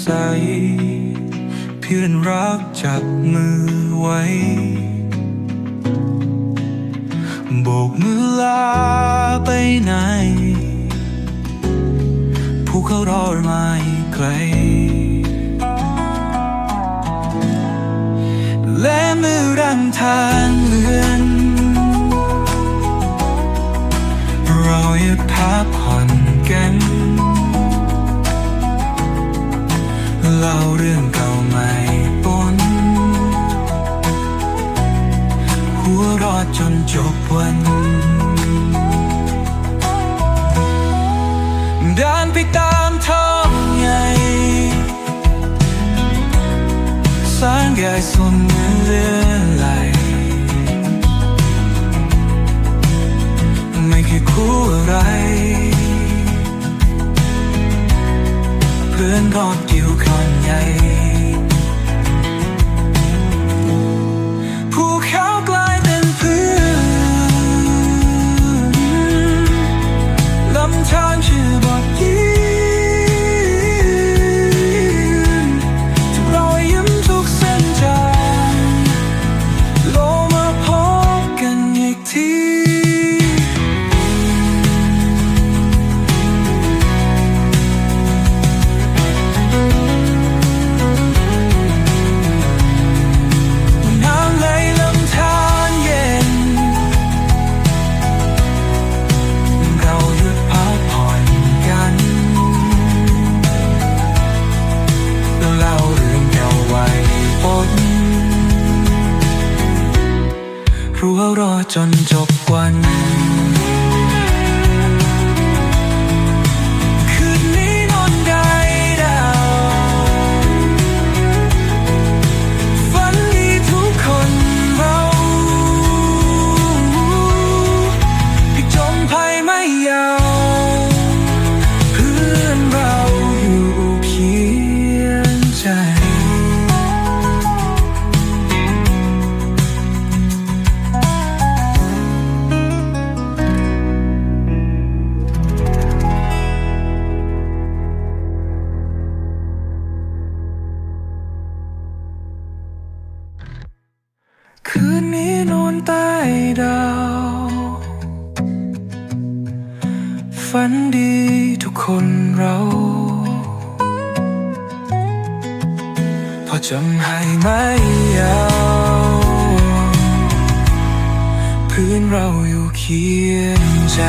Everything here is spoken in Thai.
ใส เพื่อนรักจับมือไว้ โบกมือลาไปไหน ผู้เขารอมาไกล และมือรันทาง เดินไปตามท้องใหญ่สร้างใหญ่ส่วนมือเลื่อนไหลไม่เคยคู่อะไร เพื่อนรอดอยู่ นรั้วรอจนจบวัน คืนนี้นอนใต้ดาว ฝันดีทุกคนเรา พอจำให้ไม่ยาวพื่อนเราอยู่เคียงใจ